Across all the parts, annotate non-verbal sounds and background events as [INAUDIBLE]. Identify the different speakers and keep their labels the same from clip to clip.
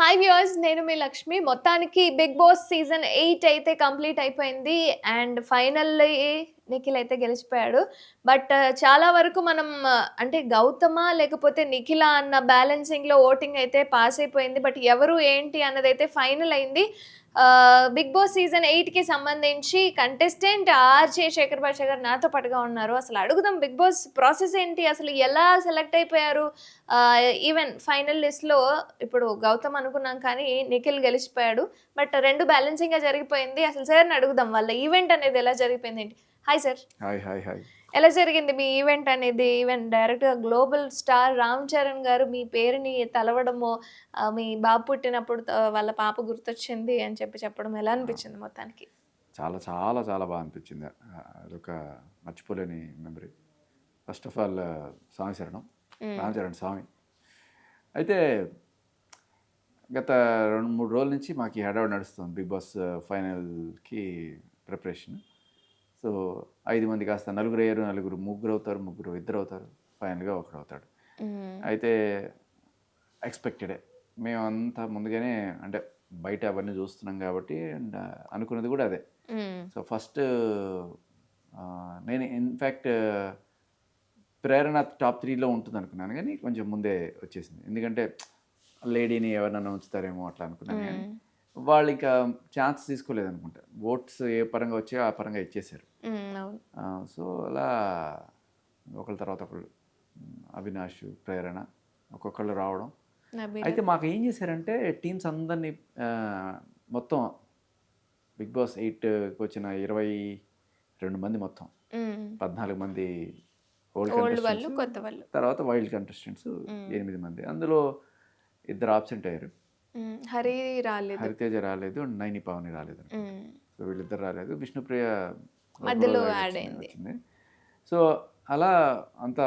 Speaker 1: Hi viewers నేను మీ లక్ష్మి మొత్తానికి బిగ్ బాస్ సీజన్ ఎయిట్ అయితే కంప్లీట్ అయిపోయింది అండ్ ఫైనల్లీ నిఖిల్ అయితే గెలిచిపోయాడు బట్ చాలా వరకు మనం అంటే గౌతమ లేకపోతే నిఖిల అన్న బ్యాలెన్సింగ్లో ఓటింగ్ అయితే పాస్ అయిపోయింది బట్ ఎవరు ఏంటి అన్నది అయితే ఫైనల్ అయింది బిగ్ బాస్ సీజన్ ఎయిట్కి సంబంధించి కంటెస్టెంట్ ఆర్జే శేఖర్ భాష గారు నాతో పాటుగా ఉన్నారు అసలు అడుగుదాం బిగ్ బాస్ ప్రాసెస్ ఏంటి అసలు ఎలా సెలెక్ట్ అయిపోయారు ఈవెన్ ఫైనల్ లిస్ట్లో ఇప్పుడు గౌతమ్ అనుకున్నాం కానీ నిఖిల్ గెలిచిపోయాడు బట్ రెండు బ్యాలెన్సింగ్గా జరిగిపోయింది అసలు సార్ని అడుగుదాం వాళ్ళ ఈవెంట్ అనేది ఎలా జరిగిపోయింది ఏంటి hi sir
Speaker 2: hi hi hi
Speaker 1: ఎలా జరిగింది మీ ఈవెంట్ అనేది ఈవెన్ డైరెక్ట్గా గ్లోబల్ స్టార్ రామ్ చరణ్ గారు మీ పేరుని తలవడము మీ బాబు పుట్టినప్పుడు వాళ్ళ పాప గుర్తొచ్చింది అని చెప్పి చెప్పడం ఎలా అనిపించింది మొత్తానికి
Speaker 2: చాలా చాలా చాలా బాగా అనిపించింది అదొక మర్చిపోలేని మెమరీ ఫస్ట్ ఆఫ్ ఆల్ స్వామి శరణం చరణ్ స్వామి అయితే గత రెండు మూడు రోజుల నుంచి మాకు హెడౌట్ నడుస్తుంది బిగ్ బాస్ ఫైనల్కి ప్రిపరేషన్ సో ఐదు మంది కాస్త నలుగురు అయ్యారు నలుగురు ముగ్గురు అవుతారు ముగ్గురు ఇద్దరు అవుతారు ఫైనల్గా ఒకరు అవుతాడు అయితే ఎక్స్పెక్టెడే అంత ముందుగానే అంటే బయట అవన్నీ చూస్తున్నాం కాబట్టి అండ్ అనుకున్నది కూడా అదే సో ఫస్ట్ నేను ఇన్ఫ్యాక్ట్ ప్రేరణ టాప్ త్రీలో ఉంటుంది అనుకున్నాను కానీ కొంచెం ముందే వచ్చేసింది ఎందుకంటే లేడీని ఎవరినైనా ఉంచుతారేమో అట్లా అనుకున్నాను కానీ వాళ్ళకి ఛాన్స్ తీసుకోలేదు అనుకుంటా ఓట్స్ ఏ పరంగా వచ్చాయో ఆ పరంగా ఇచ్చేసారు సో అలా ఒకళ్ళ తర్వాత ఒకళ్ళు అవినాష్ ప్రేరణ ఒక్కొక్కళ్ళు రావడం అయితే మాకు ఏం చేశారంటే టీమ్స్ అందరినీ మొత్తం బిగ్ బాస్ ఎయిట్కి వచ్చిన ఇరవై రెండు మంది మొత్తం పద్నాలుగు మంది ఓల్డ్ తర్వాత వైల్డ్ కంటెస్టెంట్స్ ఎనిమిది మంది అందులో ఇద్దరు ఆబ్సెంట్ అయ్యారు
Speaker 1: హరి రాలేదు
Speaker 2: హరితేజ రాలేదు అండ్ నైని పావని రాలేదు సో వీళ్ళిద్దరు రాలేదు విష్ణుప్రియ
Speaker 1: మధ్యలో ఆడైంది
Speaker 2: సో అలా అంత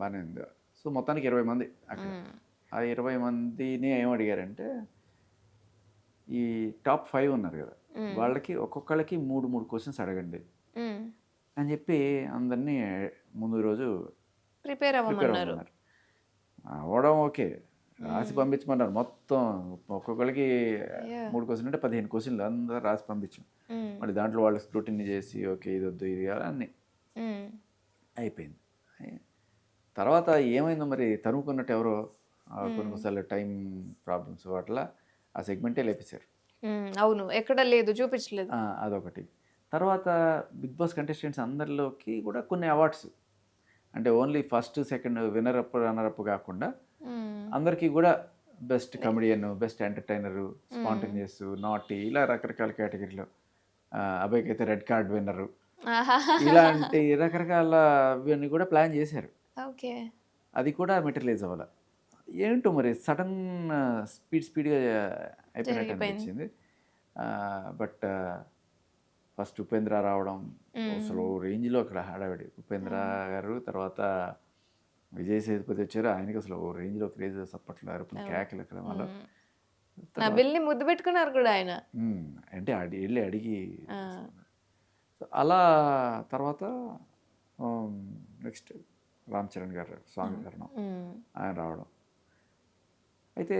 Speaker 2: బాగానే ఉంది సో మొత్తానికి ఇరవై మంది అక్కడ ఆ ఇరవై మందిని ఏం అడిగారంటే ఈ టాప్ ఫైవ్ ఉన్నారు కదా వాళ్ళకి ఒక్కొక్కళ్ళకి మూడు మూడు క్వశ్చన్స్ అడగండి అని చెప్పి అందరినీ ముందు రోజు
Speaker 1: ప్రిపేర్ అవ్వమన్నారు
Speaker 2: అవ్వడం ఓకే రాసి పంపించమన్నారు మొత్తం ఒక్కొక్కరికి మూడు క్వశ్చన్ అంటే పదిహేను క్వశ్చన్లు అందరూ రాసి పంపించాం మళ్ళీ దాంట్లో వాళ్ళు స్క్రూటిని చేసి ఓకే ఇది వద్దు ఇది కాదు అన్నీ అయిపోయింది తర్వాత ఏమైందో మరి తరుముకున్నట్టు ఎవరో కొన్ని కొన్నిసార్లు టైం ప్రాబ్లమ్స్ వాటిలో ఆ సెగ్మెంటే లేపేశారు
Speaker 1: అవును ఎక్కడ లేదు చూపించలేదు
Speaker 2: అదొకటి తర్వాత బిగ్ బాస్ కంటెస్టెంట్స్ అందరిలోకి కూడా కొన్ని అవార్డ్స్ అంటే only first second winner up runner up కాకుండా అందరికీ కూడా best comedian best entertainer hmm. Spontaneous naughty ఇలా రకరకాల కేటగిరీలో అబ్బాయికి అయితే రెడ్ కార్డ్ విన్నరు [LAUGHS] ఇలాంటి రకరకాల ఇవన్నీ కూడా ప్లాన్ చేశారు ఓకే అది కూడా మెటీరియలైజ్ అవ్వాలి ఏంటో మరి సడన్ స్పీడ్ స్పీడ్గా అయిపోయినట్టు అనిపించింది బట్ ఫస్ట్ ఉపేంద్ర రావడం hmm. అసలు రేంజ్లో అక్కడ హడావిడి ఉపేంద్ర hmm. గారు తర్వాత విజయ్ సేతుపతి వచ్చారు ఆయనకి అసలు ఓ రేంజ్లో క్రేజ్ సప్పట్లు అరుపులు కేకలు ఎక్కడ వాళ్ళు
Speaker 1: ముద్దు పెట్టుకున్నారు కూడా ఆయన
Speaker 2: అంటే వెళ్ళి అడిగి అలా తర్వాత నెక్స్ట్ రామ్ చరణ్ గారు స్వామి కరణం ఆయన రావడం అయితే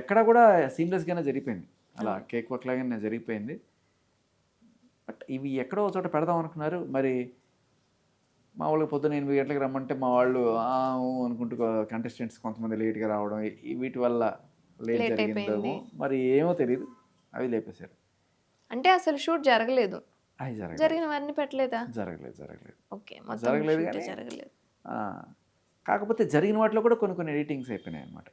Speaker 2: ఎక్కడ కూడా సీమ్లెస్గానే జరిగిపోయింది అలా కేక్ వర్క్ లాగానే జరిగిపోయింది బట్ ఇవి ఎక్కడో చోట పెడదాం అనుకున్నారు మరి మా వాళ్ళకి పొద్దున ఎనిమిది గంటలకు రమ్మంటే మా వాళ్ళు అనుకుంటూ కంటెస్టెంట్స్ కొంతమంది లేట్గా రావడం వీటి వల్ల లేట్ జరిగిందేమో మరి ఏమో తెలియదు అవి లేపేశారు
Speaker 1: అంటే అసలు షూట్ జరగలేదు జరిగినవన్నీ పెట్టలేదా
Speaker 2: జరగలేదు జరగలేదు ఓకే జరగలేదు జరగలేదు కాకపోతే జరిగిన వాటిలో కూడా కొన్ని కొన్ని ఎడిటింగ్స్ అయిపోయినాయి అనమాట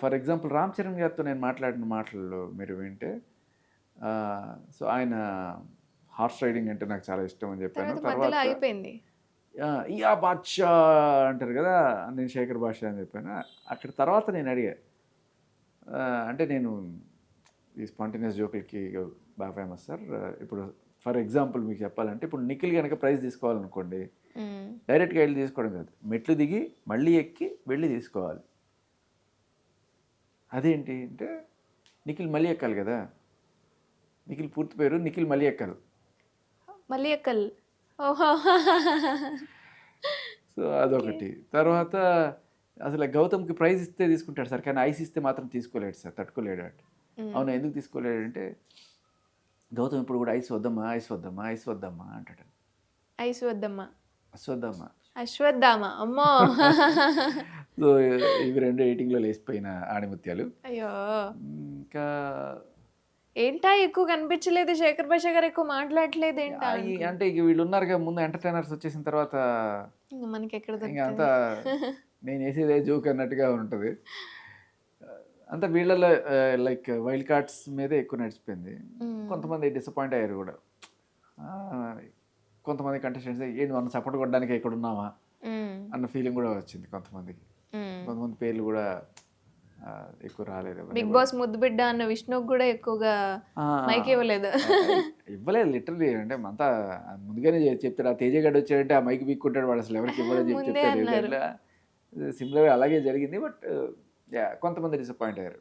Speaker 2: ఫర్ ఎగ్జాంపుల్ రామ్ చరణ్ గారితో నేను మాట్లాడిన మాటలు మీరు వింటే సో ఆయన హార్స్ రైడింగ్ అంటే నాకు చాలా ఇష్టం అని
Speaker 1: చెప్పాను తర్వాత అయిపోయింది
Speaker 2: ఇయా బాద్షా అంటారు కదా నేను శేఖర్ బాద్షా అని చెప్పాను అక్కడ తర్వాత నేను అడిగా అంటే నేను ఈ స్పాంటేనియస్ జోకులకి బాగా ఫేమస్ సార్ ఇప్పుడు ఫర్ ఎగ్జాంపుల్ మీకు చెప్పాలంటే ఇప్పుడు నిఖిల్ కనుక ప్రైజ్ తీసుకోవాలనుకోండి డైరెక్ట్గా వెళ్ళి తీసుకోవడం కాదు మెట్లు దిగి మళ్ళీ ఎక్కి వెళ్ళి తీసుకోవాలి అదేంటి అంటే నిఖిల్ మళ్ళీ ఎక్కాలి కదా నిఖిల్ పూర్తి పేరు నిఖిల్ మళ్ళీ ఎక్కాలి
Speaker 1: మలియక్కల్ ఓహో
Speaker 2: సో అదొకటి తర్వాత అసలు గౌతమ్కి ప్రైజ్ ఇస్తే తీసుకుంటాడు సార్ కానీ ఐస్ ఇస్తే మాత్రం తీసుకోలేడు సార్ తట్టుకోలేడు అంటే అవును ఎందుకు తీసుకోలేడు అంటే గౌతమ్ ఇప్పుడు కూడా ఐస్ వద్దమ్మా ఐస్ వద్దమ్మా ఐస్ వద్దమ్మా అంటాడు ఐస్ వద్దమ్మా అశ్వత్థామ
Speaker 1: అశ్వత్థామ అమ్మో [LAUGHS]
Speaker 2: సో ఇవి రెండు ఎయిటింగ్లో లేసిపోయిన ఆడిముత్యాలు అయ్యో ఇంకా
Speaker 1: ఏంటా ఎక్కువ కనిపించలేదు శేఖర్ భాష గారు ఎక్కువ మాట్లాడలేదు ఏంటి
Speaker 2: అంటే ఇక వీళ్ళు ఉన్నారు కదా ముందు ఎంటర్టైనర్స్ వచ్చేసిన తర్వాత మనకి ఎక్కడ ఇంకా అంతా నేను వేసేదే జోక్ అన్నట్టుగా ఉంటుంది అంతా వీళ్ళలో లైక్ వైల్డ్ కార్డ్స్ మీదే ఎక్కువ నడిచిపోయింది కొంతమంది డిసప్పాయింట్ అయ్యారు కూడా కొంతమంది కంటెస్టెంట్స్ ఏంటి మనం సపోర్ట్ కొట్టడానికి ఎక్కడ ఉన్నామా అన్న ఫీలింగ్ కూడా వచ్చింది కొంతమందికి కొంతమంది పేర్లు కూడా ఎక్కువ రాలేదు
Speaker 1: బిగ్ బాస్ ముద్దు బిడ్డ అన్న విష్ణుకు కూడా ఎక్కువగా మైక్ ఇవ్వలేదు
Speaker 2: ఇవ్వలేదు లిటరలీ అంటే అంతా ముందుగానే చెప్తాడు ఆ తేజగడ్డ వచ్చాడంటే ఆ మైక్ బిక్కుంటాడు వాడు అసలు ఎవరికి ఇవ్వలేదు సిమిలర్ అలాగే జరిగింది బట్ కొంతమంది డిసప్పాయింట్ అయ్యారు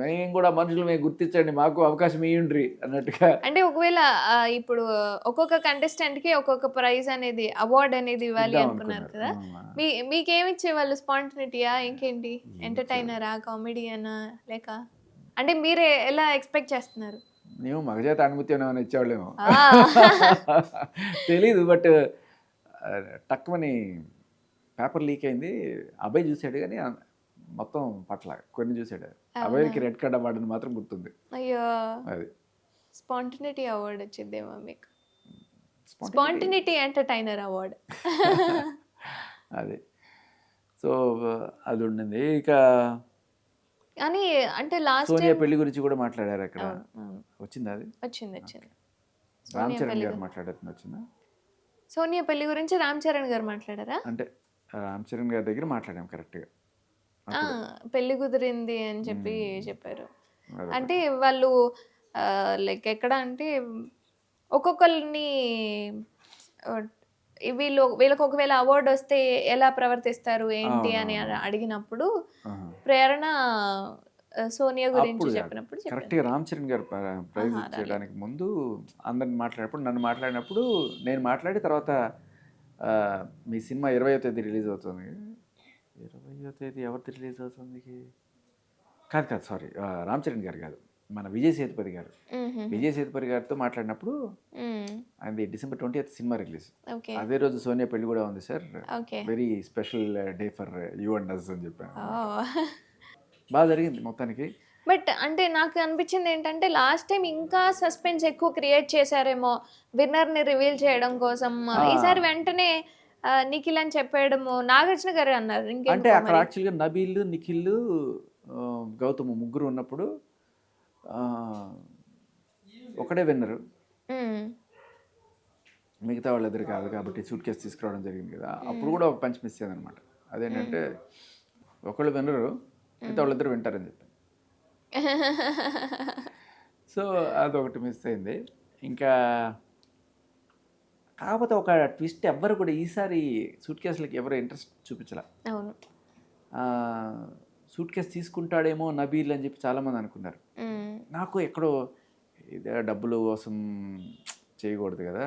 Speaker 2: మేము కూడా మనుషులు మేము గుర్తించండి మాకు అవకాశం ఇయ్యండ్రి అన్నట్టుగా
Speaker 1: అంటే ఒకవేళ ఇప్పుడు ఒక్కొక్క కంటెస్టెంట్ కి ఒక్కొక్క ప్రైజ్ అనేది అవార్డ్ అనేది ఇవ్వాలి అనుకున్నారు కదా మీ మీకేమిచ్చే ఇచ్చేవాళ్ళు స్పాంటినిటీయా ఇంకేంటి ఎంటర్టైనరా కామెడియనా లేక అంటే మీరే ఎలా ఎక్స్పెక్ట్ చేస్తున్నారు
Speaker 2: మేము చేత అనుమతి ఏమైనా ఇచ్చేవాళ్ళేమో [LAUGHS] తెలీదు బట్ టక్కుమని పేపర్ లీక్ అయింది అబ్బాయి చూసాడు కానీ మొత్తం పట్ల కొన్ని చూసాడు అవేరికి రెడ్ కార్డ్ అవార్డుని మాత్రం గుర్తుంది అయ్యో అది
Speaker 1: స్పాంటినిటీ అవార్డు వచ్చిందేమో మీకు స్పాంటినిటీ ఎంటర్టైనర్ అవార్డు [LAUGHS]
Speaker 2: అది సో అది ఉండింది ఇక
Speaker 1: కానీ అంటే లాస్ట్
Speaker 2: సోనియా పెళ్లి గురించి కూడా మాట్లాడారు అక్కడ వచ్చింది అది
Speaker 1: వచ్చింది వచ్చింది
Speaker 2: రామ్ చరణ్ గారు మాట్లాడారు వచ్చిందా
Speaker 1: సోనియా పెళ్లి గురించి రామ్ చరణ్ గారు మాట్లాడారా
Speaker 2: అంటే రామ్ చరణ్ గారి దగ్గర మాట్లాడాం కరెక్ట్గా
Speaker 1: పెళ్లి కుదిరింది అని చెప్పి చెప్పారు అంటే వాళ్ళు లైక్ ఎక్కడ అంటే ఒక్కొక్కరిని వీళ్ళు వీళ్ళకి ఒకవేళ అవార్డు వస్తే ఎలా ప్రవర్తిస్తారు ఏంటి అని అడిగినప్పుడు ప్రేరణ సోనియా గురించి చెప్పినప్పుడు
Speaker 2: కరెక్ట్ రామ్ చరణ్ గారు ప్రైజ్ చేయడానికి ముందు అందరిని మాట్లాడినప్పుడు నన్ను మాట్లాడినప్పుడు నేను మాట్లాడి తర్వాత మీ సినిమా ఇరవై తేదీ రిలీజ్ అవుతుంది ఇరవయో తేదీ ఎవరిది రిలీజ్ అవుతుంది కాదు కాదు సారీ రామ్ చరణ్ గారు కాదు మన విజయ్ సేతుపతి గారు విజయ్ సేతుపతి గారితో మాట్లాడినప్పుడు అది December twenty eighth cinema release అదే రోజు సోనియా పెళ్లి కూడా ఉంది sir very special day for you and us అని చెప్పాను బాగా జరిగింది మొత్తానికి
Speaker 1: బట్ అంటే నాకు అనిపించింది ఏంటంటే లాస్ట్ టైం ఇంకా సస్పెన్స్ ఎక్కువ క్రియేట్ చేశారేమో విన్నర్ని రివీల్ చేయడం కోసం ఈసారి వెంటనే నిఖిల్ అని చెప్పేయడము నాగార్జున గారు అన్నారు
Speaker 2: అంటే అక్కడ యాక్చువల్గా నబీల్ నిఖిల్ గౌతమ్ ముగ్గురు ఉన్నప్పుడు ఒకడే విన్నరు మిగతా వాళ్ళిద్దరు కాదు కాబట్టి సూట్ కేసు తీసుకురావడం జరిగింది కదా అప్పుడు కూడా ఒక పంచ్ మిస్ అనమాట అదేంటంటే ఒకళ్ళు వినరు మిగతా వాళ్ళిద్దరు వింటారని చెప్పి [LAUGHS] సో అదొకటి మిస్ అయింది ఇంకా కాకపోతే ఒక ట్విస్ట్ ఎవ్వరు కూడా ఈసారి సూట్ కేసులకి ఎవరు ఇంట్రెస్ట్ చూపించాల అవును సూట్ కేసు తీసుకుంటాడేమో నబీల్ అని చెప్పి చాలామంది అనుకున్నారు నాకు ఎక్కడో డబ్బులు కోసం చేయకూడదు కదా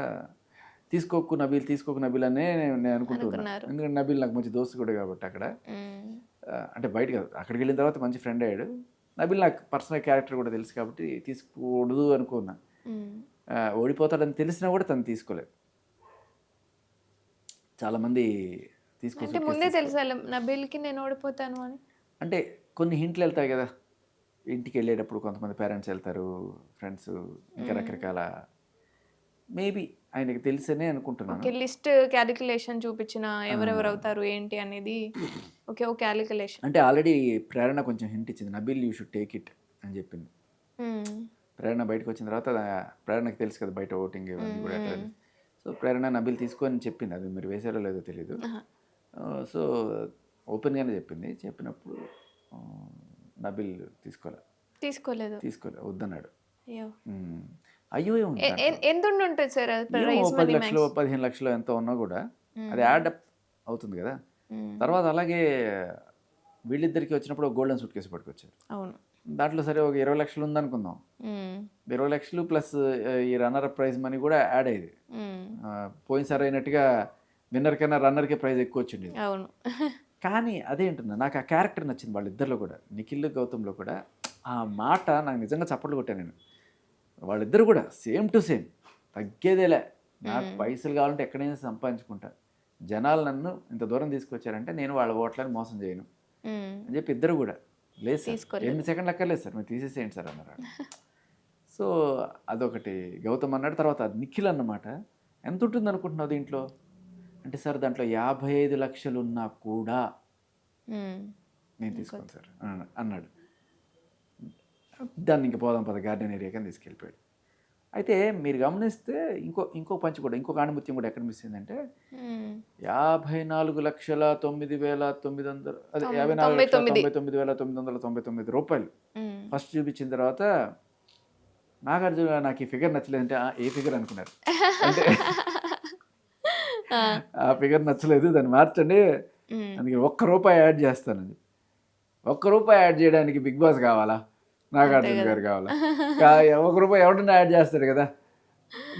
Speaker 2: తీసుకోకు నబీల్ తీసుకోకు నబీల్ అనే నేను అనుకుంటున్నాను ఎందుకంటే నబీల్ నాకు మంచి దోస్తు కూడా కాబట్టి అక్కడ అంటే బయట కాదు అక్కడికి వెళ్ళిన తర్వాత మంచి ఫ్రెండ్ అయ్యాడు నబీల్ నాకు పర్సనల్ క్యారెక్టర్ కూడా తెలుసు కాబట్టి తీసుకోకూడదు అనుకున్నా ఓడిపోతాడని తెలిసినా కూడా తను తీసుకోలేదు చాలామంది తీసుకుంటే
Speaker 1: ముందే తెలుసా నా బిల్కి నేను ఓడిపోతాను అని
Speaker 2: అంటే కొన్ని హింట్లు వెళ్తాయి కదా ఇంటికి వెళ్ళేటప్పుడు కొంతమంది పేరెంట్స్ వెళ్తారు ఫ్రెండ్స్ ఇంకా రకరకాల మేబీ ఆయనకి తెలిసనే అనుకుంటున్నాను
Speaker 1: లిస్ట్ క్యాలిక్యులేషన్ చూపించిన ఎవరెవరు అవుతారు ఏంటి అనేది ఓకే ఓ క్యాలిక్యులేషన్
Speaker 2: అంటే ఆల్రెడీ ప్రేరణ కొంచెం హింట్ ఇచ్చింది Nabeel you should take it అని చెప్పింది ప్రేరణ బయటకు వచ్చిన తర్వాత ప్రేరణకి తెలుసు కదా బయట ఓటింగ్ కూడా సో ప్రేరణ నబిల్ తీసుకొని చెప్పింది అది మీరు వేసారో లేదో తెలీదు సో ఓపెన్గానే చెప్పింది చెప్పినప్పుడు నబిల్ తీసుకోలే తీసుకోలేదు తీసుకోలే వద్దన్నాడు అయ్యో
Speaker 1: ఎంత ఉంటుంది సార్
Speaker 2: పది లక్షలు పదిహేను లక్షలు ఎంత ఉన్నా కూడా అది యాడ్ అప్ అవుతుంది కదా తర్వాత అలాగే వీళ్ళిద్దరికి వచ్చినప్పుడు గోల్డెన్ సూట్ కేసు పట్టుకొచ్చారు అవును దాంట్లో సరే ఒక ఇరవై లక్షలు ఉందనుకుందాం ఇరవై లక్షలు ప్లస్ ఈ రన్నర్ ప్రైజ్ మనీ కూడా యాడ్ అయ్యేది పోయినసారి అయినట్టుగా విన్నర్ కన్నా కే ప్రైజ్ ఎక్కువ వచ్చింది అవును [LAUGHS] కానీ అదేంటున్నా నాకు ఆ క్యారెక్టర్ నచ్చింది వాళ్ళిద్దరిలో కూడా నిఖిల్ గౌతమ్లో కూడా ఆ మాట నాకు నిజంగా చప్పట్లు కొట్టాను నేను వాళ్ళిద్దరు కూడా సేమ్ టు సేమ్ తగ్గేదేలే నాకు పైసలు కావాలంటే ఎక్కడైనా సంపాదించుకుంటా జనాలు నన్ను ఇంత దూరం తీసుకొచ్చారంటే నేను వాళ్ళ ఓట్లను మోసం చేయను అని చెప్పి ఇద్దరు కూడా లేదు సార్ ఎనిమిది లెక్క లేదు సార్ మీరు తీసేసేయండి సార్ అన్నారు [LAUGHS] సో అదొకటి గౌతమ్ అన్నాడు తర్వాత అది నిఖిల్ అన్నమాట ఎంత ఉంటుంది అనుకుంటున్నావు దీంట్లో అంటే సార్ దాంట్లో యాభై ఐదు లక్షలు ఉన్నా కూడా
Speaker 1: నేను
Speaker 2: తీసుకోను సార్ అన్నాడు దాన్ని ఇంకా పోదాం పద గార్డెన్ ఏరియాకి తీసుకెళ్ళిపోయాడు అయితే మీరు గమనిస్తే ఇంకో ఇంకో పంచి కూడా ఇంకో ఆణిముత్యం కూడా ఎక్కడ మిస్ అయిందంటే యాభై నాలుగు లక్షల తొమ్మిది వేల తొమ్మిది వందల అదే యాభై నాలుగు లక్షల తొంభై తొమ్మిది వేల తొమ్మిది వందల తొంభై తొమ్మిది రూపాయలు ఫస్ట్ చూపించిన తర్వాత నాగార్జున నాకు ఈ ఫిగర్ నచ్చలేదంటే ఏ ఫిగర్ అనుకున్నారు అంటే ఆ ఫిగర్ నచ్చలేదు దాన్ని మార్చండి అందుకే ఒక్క రూపాయి యాడ్ చేస్తానండి ఒక్క రూపాయి యాడ్ చేయడానికి బిగ్ బాస్ కావాలా నాగార్జున గారు కావాలి [LAUGHS] ఒక రూపాయి ఎవడన్నా యాడ్ చేస్తారు కదా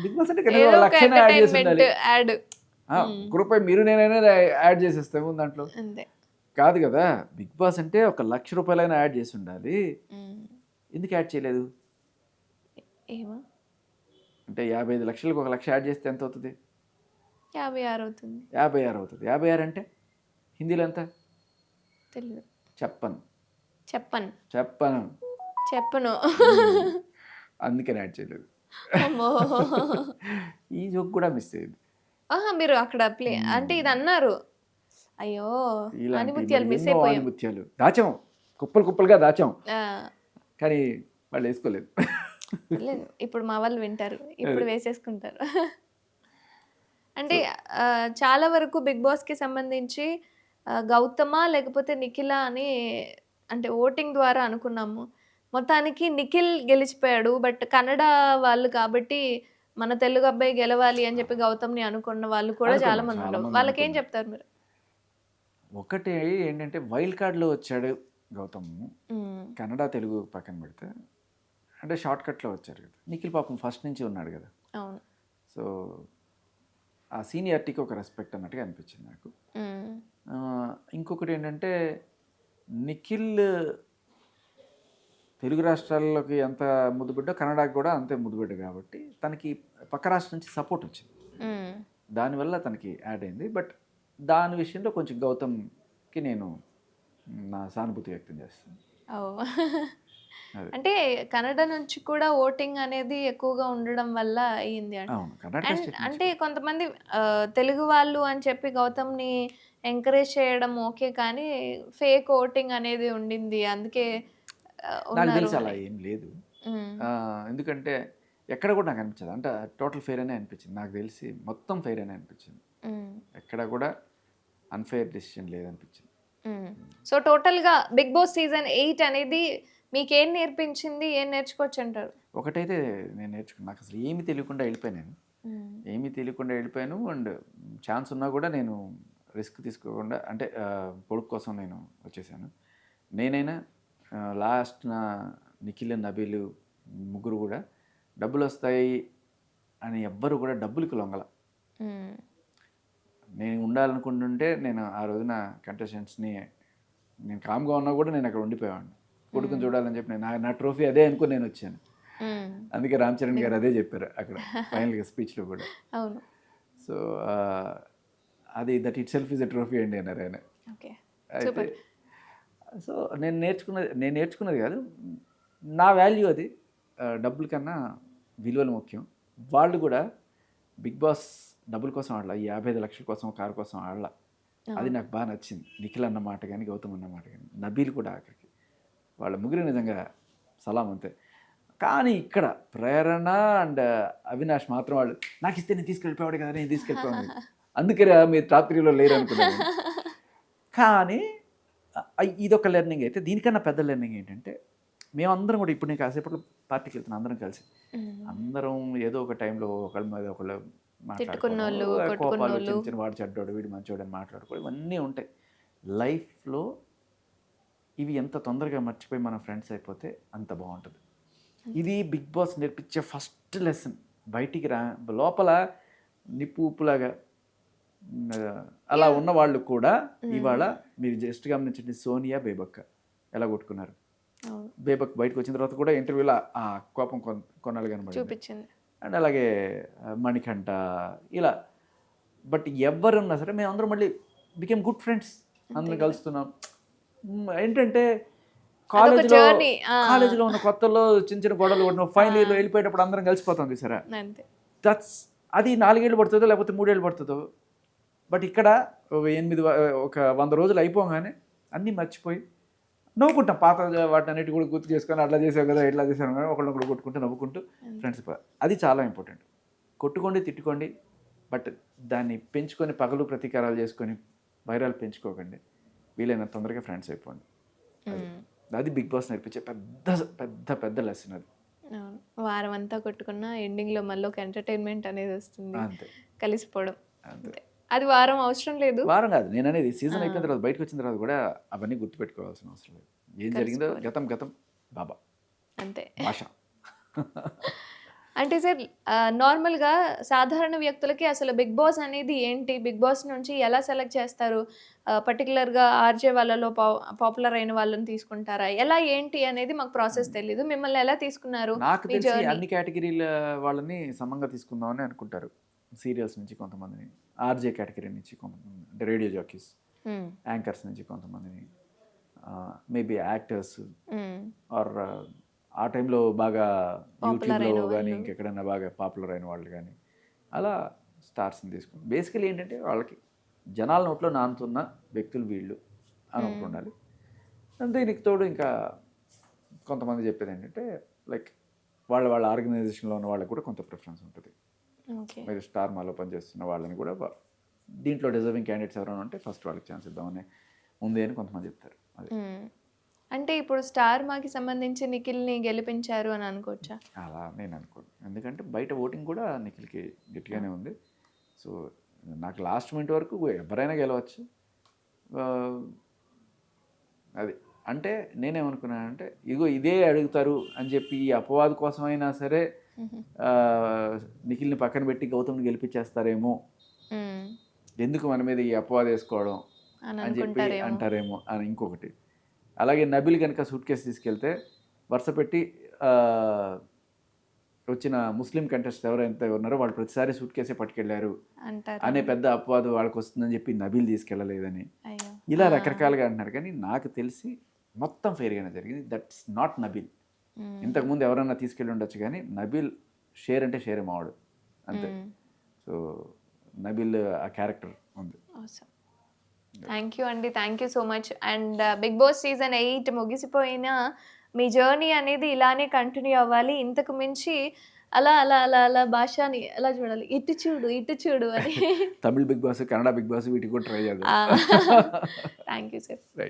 Speaker 2: బిగ్ బాస్
Speaker 1: అంటే లక్షణ యాడ్ చేసి ఉండాలి
Speaker 2: ఒక రూపాయి మీరు నేనైనా యాడ్ చేసేస్తాము దాంట్లో కాదు కదా బిగ్ బాస్ అంటే ఒక లక్ష రూపాయలైనా యాడ్ చేసి ఉండాలి ఎందుకు యాడ్ చేయలేదు అంటే యాభై ఐదు లక్షలకు ఒక లక్ష యాడ్ చేస్తే ఎంత అవుతుంది
Speaker 1: యాభై ఆరు అవుతుంది
Speaker 2: యాభై ఆరు అవుతుంది యాభై ఆరు అంటే హిందీలో ఎంత తెలియదు చెప్పను చెప్పను చెప్పను చెప్పను అందుకే యాడ్ చేయలేదు ఈ జోక్ కూడా మిస్ అయ్యింది
Speaker 1: ఆహా మీరు అక్కడ ప్లే అంటే ఇది అన్నారు అయ్యో ముత్యాలు మిస్
Speaker 2: అయిపోయాయి ఆనిముత్యాలు దాచాం కుప్పలు కుప్పలుగా దాచాం కానీ వాళ్ళు వేసుకోలేదు
Speaker 1: ఇప్పుడు మా వాళ్ళు వింటారు ఇప్పుడు వేసేసుకుంటారు అంటే చాలా వరకు బిగ్ బాస్కి సంబంధించి గౌతమా లేకపోతే నిఖిల అని అంటే ఓటింగ్ ద్వారా అనుకున్నాము మొత్తానికి నిఖిల్ గెలిచిపోయాడు బట్ కన్నడ వాళ్ళు కాబట్టి మన తెలుగు అబ్బాయి గెలవాలి అని చెప్పి గౌతమ్ని అనుకున్న వాళ్ళు కూడా చాలా మంది ఉంటారు వాళ్ళకి ఏం చెప్తారు మీరు
Speaker 2: ఒకటి ఏంటంటే వైల్డ్ కార్డ్లో వచ్చాడు గౌతమ్ కన్నడ తెలుగు పక్కన పెడితే అంటే షార్ట్ కట్లో వచ్చారు కదా నిఖిల్ పాపం ఫస్ట్ నుంచి ఉన్నాడు కదా అవును సో ఆ సీనియారిటీకి ఒక రెస్పెక్ట్ అన్నట్టుగా అనిపించింది నాకు ఇంకొకటి ఏంటంటే నిఖిల్ తెలుగు రాష్ట్రాల్లోకి ఎంత ముద్దుబిడ్డ కన్నడకు కూడా అంతే ముద్దుబిడ్డ కాబట్టి తనకి పక్క రాష్ట్రం నుంచి సపోర్ట్ వచ్చింది దానివల్ల తనకి యాడ్ అయింది బట్ దాని విషయంలో కొంచెం గౌతమ్కి నేను నా సానుభూతి వ్యక్తం చేస్తాను
Speaker 1: అంటే కన్నడ నుంచి కూడా ఓటింగ్ అనేది ఎక్కువగా ఉండడం వల్ల అయ్యింది అంటే కొంతమంది తెలుగు వాళ్ళు అని చెప్పి గౌతమ్ని ఎంకరేజ్ చేయడం ఓకే కానీ ఫేక్ ఓటింగ్ అనేది ఉండింది అందుకే
Speaker 2: నాకు తెలిసి అలా ఏం లేదు ఎందుకంటే ఎక్కడ కూడా నాకు అనిపించదు అంటే టోటల్ ఫెయిర్ అనే అనిపించింది నాకు తెలిసి మొత్తం ఫెయిర్ అనే అనిపించింది ఎక్కడ కూడా అన్ఫెయిర్ డెసిషన్ లేదనిపించింది
Speaker 1: సో టోటల్గా బిగ్ బాస్ సీజన్ ఎయిట్ అనేది మీకేం నేర్పించింది ఏం నేర్చుకోవచ్చు అంటారు
Speaker 2: ఒకటైతే నేను నేర్చుకున్నాను నాకు అసలు ఏమీ తెలియకుండా వెళ్ళిపోయాను ఏమీ తెలియకుండా వెళ్ళిపోయాను అండ్ ఛాన్స్ ఉన్నా కూడా నేను రిస్క్ తీసుకోకుండా అంటే పొడుపు కోసం నేను వచ్చేసాను నేనైనా లాస్ట్ నా నిఖిల్ నబీలు ముగ్గురు కూడా డబ్బులు వస్తాయి అని ఎవ్వరు కూడా డబ్బులకి లొంగల నేను ఉండాలనుకుంటుంటే నేను ఆ రోజున కంటెస్టెంట్స్ని నేను కామ్గా ఉన్నా కూడా నేను అక్కడ ఉండిపోయాను కొడుకుని చూడాలని చెప్పి నేను నా ట్రోఫీ అదే అనుకుని నేను వచ్చాను అందుకే రామ్ చరణ్ గారు అదే చెప్పారు అక్కడ ఫైనల్గా స్పీచ్లో కూడా [LAUGHS] అవును సో అది that itself is a trophy అండి అన్నారు ఆయన అయితే సో నేను నేర్చుకున్నది నేను నేర్చుకున్నది కాదు నా వాల్యూ అది డబ్బుల కన్నా విలువలు ముఖ్యం వాళ్ళు కూడా బిగ్ బాస్ డబ్బుల కోసం ఆడలా ఈ యాభై ఐదు లక్షల కోసం కారు కోసం ఆడలా అది నాకు బాగా నచ్చింది నిఖిల్ అన్న మాట కానీ గౌతమ్ అన్న మాట కానీ నబీల్ కూడా అక్కడికి వాళ్ళ ముగ్గురు నిజంగా సలాం అంతే కానీ ఇక్కడ ప్రేరణ అండ్ అవినాష్ మాత్రం వాళ్ళు నాకు ఇస్తే నేను తీసుకెళ్ళిపోయాడు కదా నేను తీసుకెళ్ళిపోయాను [LAUGHS] అందుకే మీరు రాత్రిలో లేరు అనుకున్నాను [LAUGHS] కానీ ఇదొక లెర్నింగ్ అయితే దీనికన్నా పెద్ద లెర్నింగ్ ఏంటంటే మేమందరం కూడా ఇప్పుడు నేను ఇప్పుడు పార్టీకి వెళ్తున్నాను అందరం కలిసి అందరం ఏదో ఒక టైంలో ఒకళ్ళ మీద ఒకళ్ళు మాట్లాడుకోవాలి వాడు చెడ్డోడు వీడు మంచోడు అని మాట్లాడుకోవడం ఇవన్నీ ఉంటాయి లైఫ్లో ఇవి ఎంత తొందరగా మర్చిపోయి మనం ఫ్రెండ్స్ అయిపోతే అంత బాగుంటుంది ఇది బిగ్ బాస్ నేర్పించే ఫస్ట్ లెసన్ బయటికి రా లోపల నిప్పు ఉప్పులాగా అలా ఉన్న వాళ్ళు కూడా mm. ఇవాళ మీరు జస్ట్ గమనించండి సోనియా బేబక్క ఎలా కొట్టుకున్నారు బేబక్ బయటకు వచ్చిన తర్వాత కూడా ఇంటర్వ్యూలో ఆ కోపం కొన్నాళ్ళు
Speaker 1: కనబడి చూపించింది
Speaker 2: అండ్ అలాగే మణికంఠ ఇలా బట్ ఎవరున్నా సరే మేము అందరం మళ్ళీ బికేమ్ గుడ్ ఫ్రెండ్స్ అందరం కలుస్తున్నాం ఏంటంటే కాలేజీలో కాలేజీలో ఉన్న కొత్తలో చిన్న చిన్న గొడవలు కొట్టిన ఫైనల్ ఇయర్లో వెళ్ళిపోయేటప్పుడు అందరం కలిసిపోతుంది సరే దట్స్ అది నాలుగేళ్ళు పడుతుందో లేకపోతే మూడేళ్ళు పడుతుందో బట్ ఇక్కడ ఎనిమిది ఒక వంద రోజులు అయిపోగానే అన్నీ మర్చిపోయి నవ్వుకుంటాం పాత వాటి అన్నిటి కూడా గుర్తు చేసుకొని అట్లా చేసావు కదా ఎట్లా చేసాను కానీ ఒకళ్ళొకళ్ళు కొట్టుకుంటూ నవ్వుకుంటూ ఫ్రెండ్స్ అది చాలా ఇంపార్టెంట్ కొట్టుకోండి తిట్టుకోండి బట్ దాన్ని పెంచుకొని పగలు ప్రతీకారాలు చేసుకొని వైరాలు పెంచుకోకండి వీలైనంత తొందరగా ఫ్రెండ్స్ అయిపోండి అది బిగ్ బాస్ నేర్పించే పెద్ద పెద్ద పెద్ద లెసన్ అది
Speaker 1: వారం అంతా కొట్టుకున్న ఎండింగ్లో మళ్ళీ ఒక ఎంటర్టైన్మెంట్ అనేది వస్తుంది కలిసిపోవడం అంతే అది వారం అవసరం లేదు
Speaker 2: వారం కాదు నేను అనేది సీజన్ అయిపోయిన తర్వాత బయటకు వచ్చిన తర్వాత కూడా అవన్నీ గుర్తుపెట్టుకోవాల్సిన అవసరం లేదు ఏం జరిగిందో గతం గతం బాబా అంతే భాష [LAUGHS]
Speaker 1: అంటే సార్ నార్మల్గా సాధారణ వ్యక్తులకి అసలు బిగ్ బాస్ అనేది ఏంటి బిగ్ బాస్ నుంచి ఎలా సెలెక్ట్ చేస్తారు పర్టికులర్గా ఆర్జే వాళ్ళలో పాపులర్ అయిన వాళ్ళని తీసుకుంటారా ఎలా ఏంటి అనేది మాకు ప్రాసెస్ తెలియదు మిమ్మల్ని ఎలా తీసుకున్నారు
Speaker 2: అన్ని కేటగిరీల వాళ్ళని సమంగా తీసుకుందామని అనుకుంటారు సీరియల్స్ నుంచి కొంతమందిని ఆర్జే కేటగిరీ నుంచి కొంతమంది అంటే రేడియో జాకీస్ hmm. యాంకర్స్ నుంచి కొంతమందిని మేబీ యాక్టర్స్ hmm. ఆర్ ఆ టైంలో బాగా యూట్యూబ్లో కానీ ఇంకెక్కడైనా బాగా పాపులర్ అయిన వాళ్ళు కానీ అలా స్టార్స్ని తీసుకుని బేసికలీ ఏంటంటే వాళ్ళకి జనాల నోట్లో నానుతున్న వ్యక్తులు వీళ్ళు అని ఒకటి hmm. ఉండాలి దీనికి తోడు ఇంకా కొంతమంది చెప్పేది ఏంటంటే లైక్ వాళ్ళ వాళ్ళ ఆర్గనైజేషన్లో ఉన్న వాళ్ళకి కూడా కొంత ప్రిఫరెన్స్ ఉంటుంది మీరు స్టార్ మాలో పనిచేస్తున్న వాళ్ళని కూడా దీంట్లో డిజర్వింగ్ క్యాండిడేట్స్ ఎవరైనా ఉంటే ఫస్ట్ వాళ్ళకి ఛాన్స్ ఇద్దామని ఉంది అని కొంతమంది చెప్తారు
Speaker 1: అంటే ఇప్పుడు స్టార్ మాకి సంబంధించి నిఖిల్ని గెలిపించారు అని అనుకోవచ్చా
Speaker 2: అలా నేను అనుకోను ఎందుకంటే బయట ఓటింగ్ కూడా నిఖిల్కి గట్టిగానే ఉంది సో నాకు లాస్ట్ మినిట్ వరకు ఎవరైనా గెలవచ్చు అది అంటే నేనేమనుకున్నానంటే ఇగో ఇదే అడుగుతారు అని చెప్పి ఈ అపవాదు కోసమైనా సరే నిఖిల్ని పక్కన పెట్టి గౌతమ్ని గెలిపించేస్తారేమో ఎందుకు మన మీద ఈ అపవాదం వేసుకోవడం అని చెప్పి అంటారేమో అని ఇంకొకటి అలాగే నబిల్ కనుక సూట్ కేసు తీసుకెళ్తే వరుస పెట్టి వచ్చిన ముస్లిం కంటెస్ట్ ఎవరైతే ఉన్నారో వాళ్ళు ప్రతిసారి సూట్ కేసే పట్టుకెళ్లారు అనే పెద్ద అపవాదం వాళ్ళకి వస్తుందని చెప్పి నబీల్ తీసుకెళ్ళలేదని ఇలా రకరకాలుగా అంటున్నారు కానీ నాకు తెలిసి మొత్తం ఫెయిర్గానే జరిగింది దట్స్ నాట్ నబీల్ ఇంతకుముందు ఎవరైనా తీసుకెళ్ళి ఉండొచ్చు కానీ నబీల్ షేర్ అంటే షేర్ మావాడు అంతే సో నబీల్ ఆ క్యారెక్టర్ ఉంది
Speaker 1: థ్యాంక్ యూ అండి thank you so much and Bigg Boss season eight ముగిసిపోయినా మీ జర్నీ అనేది ఇలానే కంటిన్యూ అవ్వాలి ఇంతకు మించి అలా అలా అలా అలా భాషని అలా చూడాలి ఇటు చూడు ఇటు చూడు అని [LAUGHS]
Speaker 2: Tamil Bigg Boss Kannada Bigg Boss వీటికి కూడా ట్రై చేయాలి
Speaker 1: థ్యాంక్ యూ సార్